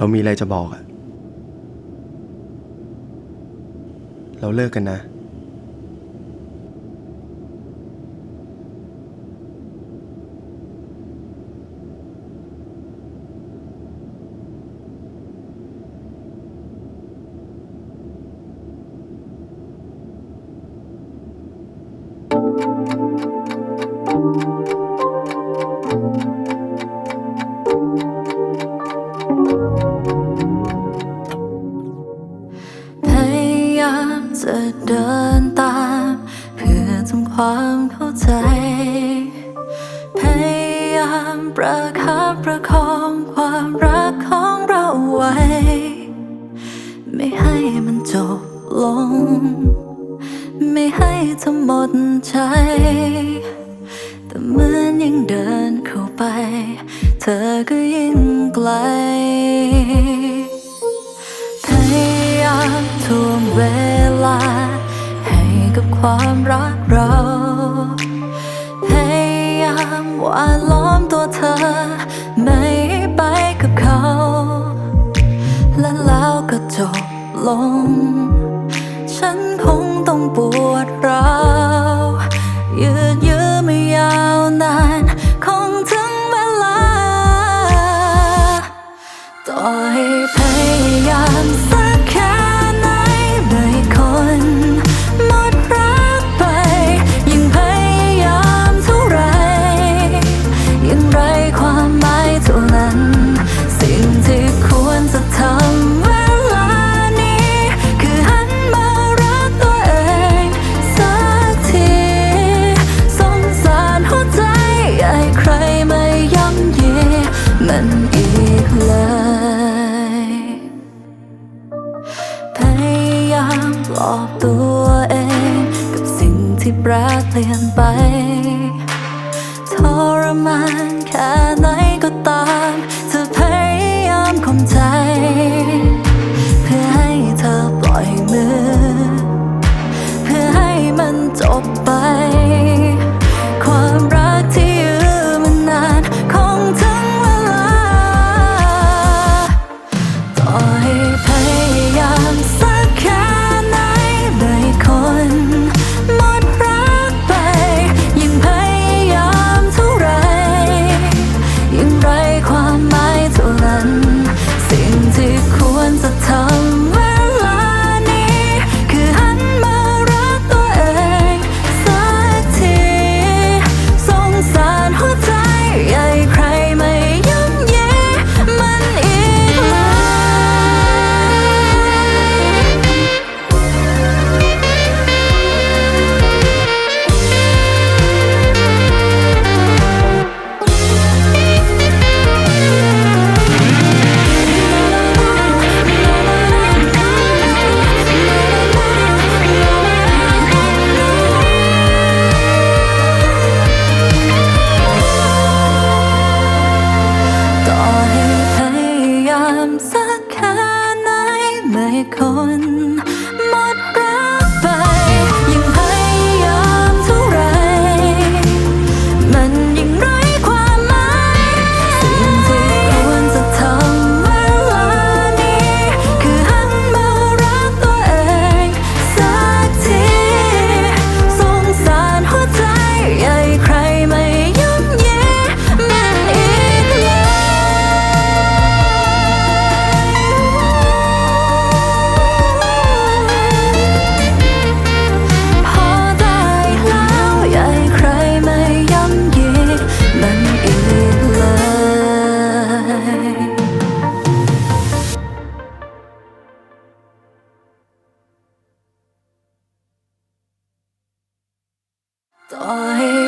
เรามีอะไรจะบอกอะเราเลิกกันนะ ยามจะเดินตาม เพื่อทำความเข้าใจ พยายามประคับประคองความรักของเราไว้ ไม่ให้มันจบลง ไม่ให้ทั้งหมดใจ แต่เหมือนยังเดินเข้าไป เธอก็ยิ่งไกล วลา ให้กับความรักเรา พยายามว่าล้อมตัวเธอ ไม่ไปกับเขา และแล้วก็จบลง อบตัวเอง กับสิ่งที่รักเปลี่ยนไปทรมานแค่ Thought it